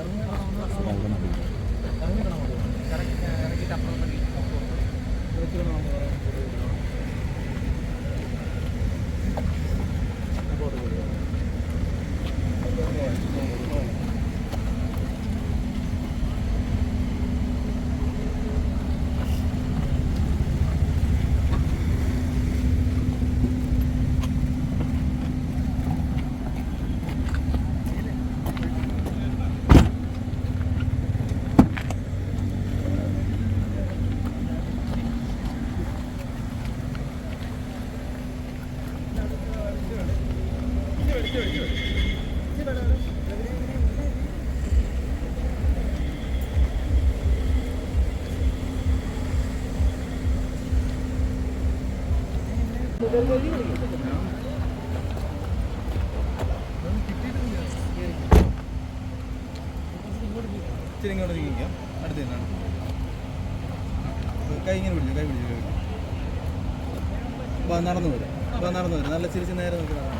ഇറങ്ങിയിട്ട് അപ്പുറം നടന്നു വരും. നടന്നു വരും. നല്ല ചിരിച്ച് നേരെ നോക്കി നടന്നു.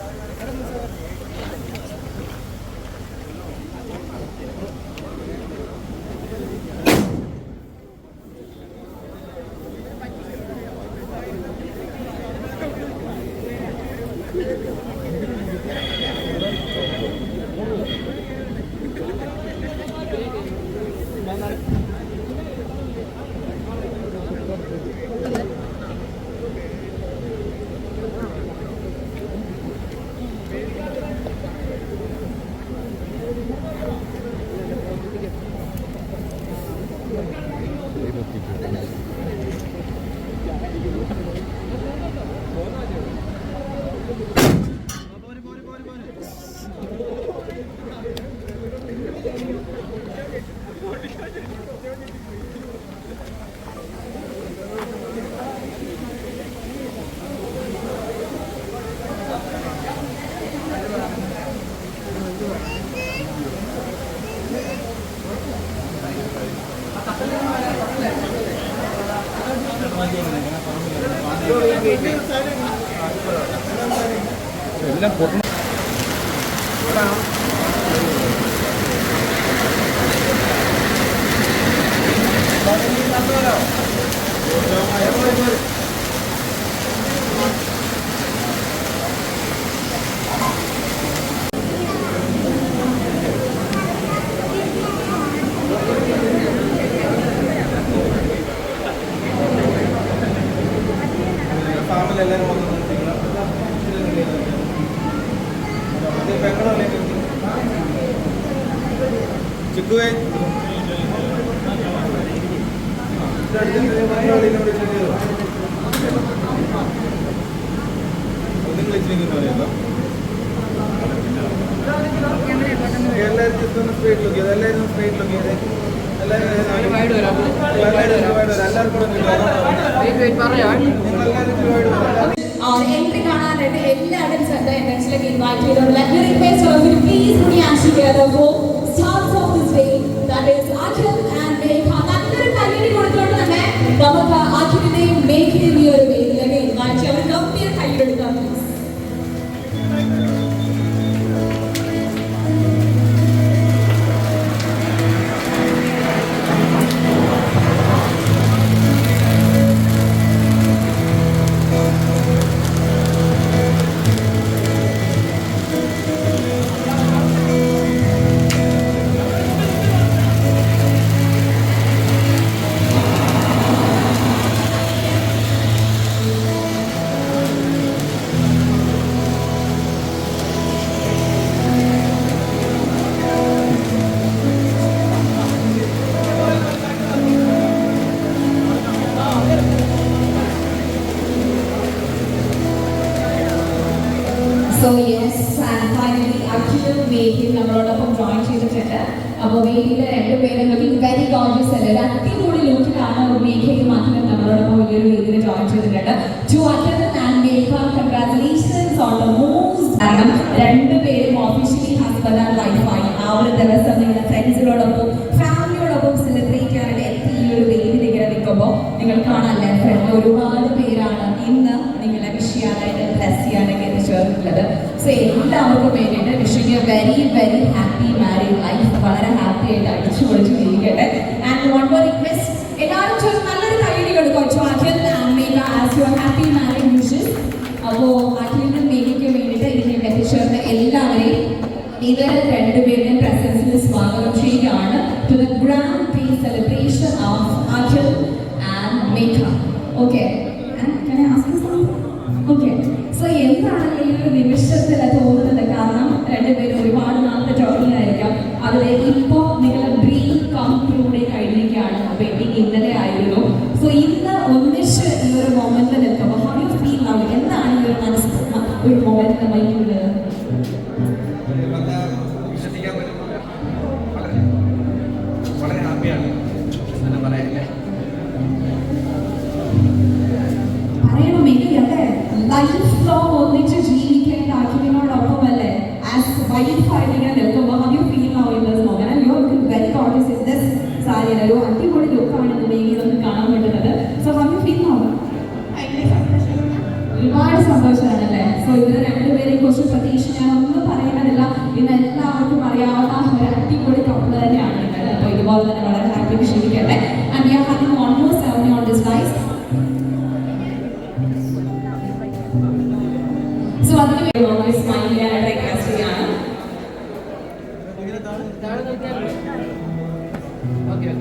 പോര് എല്ലാം പൊട്ട ഫാമിലി എല്ലാവരും വന്നു ചിക്കുവേ നിങ്ങൾ ഇച്ചിരി പറയുമല്ലോ എല്ലാവരും ഒന്ന് സ്ട്രേറ്റ് ലുക്ക് ചെയ്ത് എല്ലാവരും സ്ട്രേറ്റ് ലുക്ക് ചെയ്ത് ഒന്ന്. എൻട്രി കാണാനായിട്ട് എല്ലാവരും ശ്രദ്ധ എൻട്രൻസിലേക്ക് ഇൻവൈറ്റ് ചെയ്തിട്ടുള്ള Let me request starts off this way, that is, looking very gorgeous അല്ലേ ഒരു അടിപൊളി ലുക്കിലാണ് മേഘയും അഖിലും നമ്മളോടൊപ്പം വലിയൊരു വേദിയിൽ ജോയിൻ ചെയ്തിട്ടുണ്ട് to attend and welcome congratulations on the moves കാരണം രണ്ടുപേരും ഒഫീഷ്യലി ഹസ്ബൻഡ് ആൻഡ് വൈഫായി ആ ഒരു ദിവസം നിങ്ങളുടെ ഫ്രണ്ട്സിനോടൊപ്പം ഫാമിലിയോടൊപ്പം സെലിബ്രേറ്റ് ചെയ്യാനായിട്ട് എത്തി ഈ ഒരു വേദിയിൽ ഇങ്ങനെ നിൽക്കുമ്പോൾ നിങ്ങൾ കാണാല്ലേ ഫ്രണ്ട് ഒരുപാട് പേരാണ് ഇന്ന് നിങ്ങളെ വിഷ് ചെയ്യാനായിട്ട് ബ്ലസ് ചെയ്യാനൊക്കെ എത്തിച്ചേർന്നിട്ടുള്ളത് സോ എല്ലാവർക്കും വേണ്ടിയിട്ട് wishing a very very happy life വളരെ ഹാപ്പി ആയിട്ട് അടിച്ചു പൊളിച്ച് ജീവിക്കട്ടെ ആൻഡ് വൺ മോർ റിക്വസ്റ്റ് എല്ലാവരും ചോദിച്ചു നല്ലൊരു കൈയടി കൊടുക്കും. Akhil Megha as your happy marriage wishes അപ്പോൾ അഖിലിനും മേഘയ്ക്ക് വേണ്ടിയിട്ട് ഇതിലേക്ക് എത്തിച്ചേർന്ന എല്ലാവരെയും ഇവർ രണ്ടുപേരുടെയും പ്രസൻസിൽ സ്വാഗതം ചെയ്യുകയാണ്. To the grand pay celebration of Akhil and Megha okay okay so എന്താണ് ഈ ഒരു നിമിഷത്തിൽ തോന്നുന്നത്? കാരണം രണ്ടുപേരും ഒരുപാട് ആയിരിക്കാം അതിൽ ഇപ്പോൾ നിങ്ങളുടെ ഡ്രീം കം ട്രൂടെ കഴിഞ്ഞിരിക്കുകയാണ് വെഡിങ് ഇന്നലെ ആയിരുന്നു. സോ ഇന്ന് ഒന്നിച്ച് ഈ ഒരു മൊമെന്റിൽ നിൽക്കുമ്പോൾ ഹൗ യു ഫീൽ നൗ എന്താണ് ഈ ഒരു മനസ്സ് ഒരു മൊമെന്റ് വൈകുന്നത് വളരെ ഹാപ്പിയാണ്. പറയാനില്ല പറയണം എനിക്കല്ലേ ലൈഫ് ലോങ് ഒന്നിച്ച് ജീവിക്കേണ്ട അഖിലിനോടൊപ്പം അല്ലേ ആസ് വൈഫായിട്ട് ഇങ്ങനെ നിൽക്കുമ്പോൾ how you feel now in this moment and you are looking very gorgeous in this sari അതിൽ കൂടെ ലുക്കാണ് ഇന്ന് മേഘയിൽ ഒന്ന് കാണാൻ പറ്റുന്നത് സോ യു ഫീൽ ആവും ഒരുപാട് സന്തോഷമാണല്ലേ സോ ഇതിന് രണ്ടുപേരെയും കുറിച്ച് പ്രത്യേകിച്ച് ഞാൻ ഒന്നും പറയുന്നതല്ല ഇന്ന് എല്ലാവർക്കും അറിയാവുന്ന ഒരു അടിപൊളി കപ്പിൾ തന്നെയാണ് അപ്പോൾ ഇതുപോലെ തന്നെ ഓക്കെ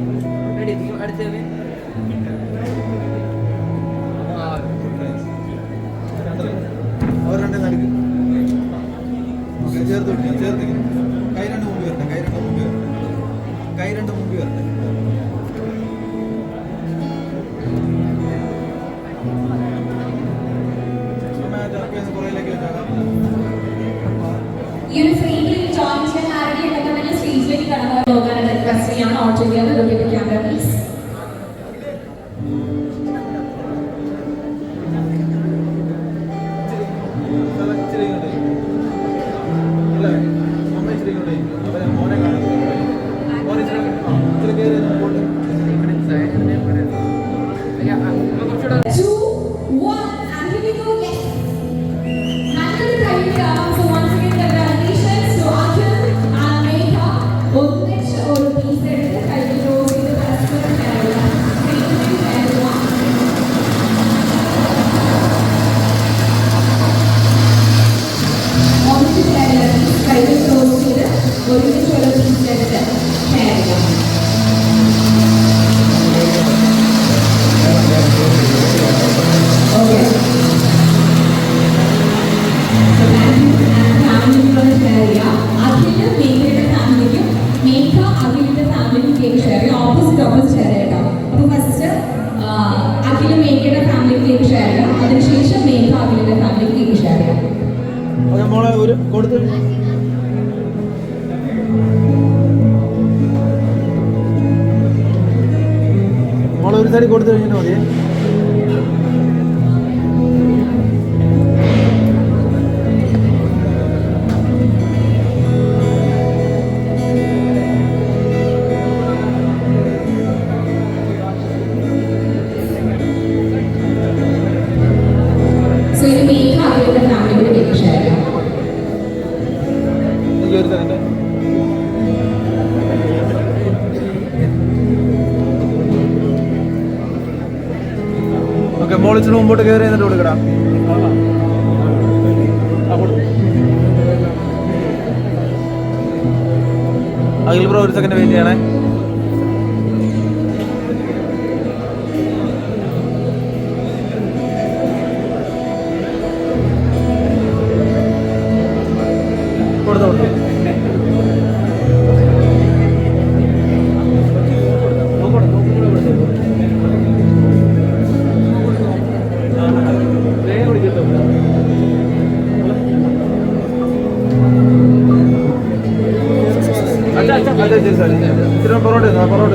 റെഡി അടുത്തത് അവർ രണ്ടേ നടുക്ക് ഓക്കെ ചേർത്ത് ചേർത്ത് ഓക്കെ മോളെ ഒരു കൊടുത്ത് മോളെ ഒരു സൈഡ് കൊടുത്തു കഴിഞ്ഞാൽ മതി. ഓക്കെ മോളിച്ചിന് മുമ്പോട്ട് കയറി എന്നിട്ട് കൊടുക്കടാ. അഖിൽ ബ്രോ ഒരു സെക്കൻഡ് വെയിറ്റ് ചെയ്യണേ. സാർ പൊറോട്ട പൊറോട്ട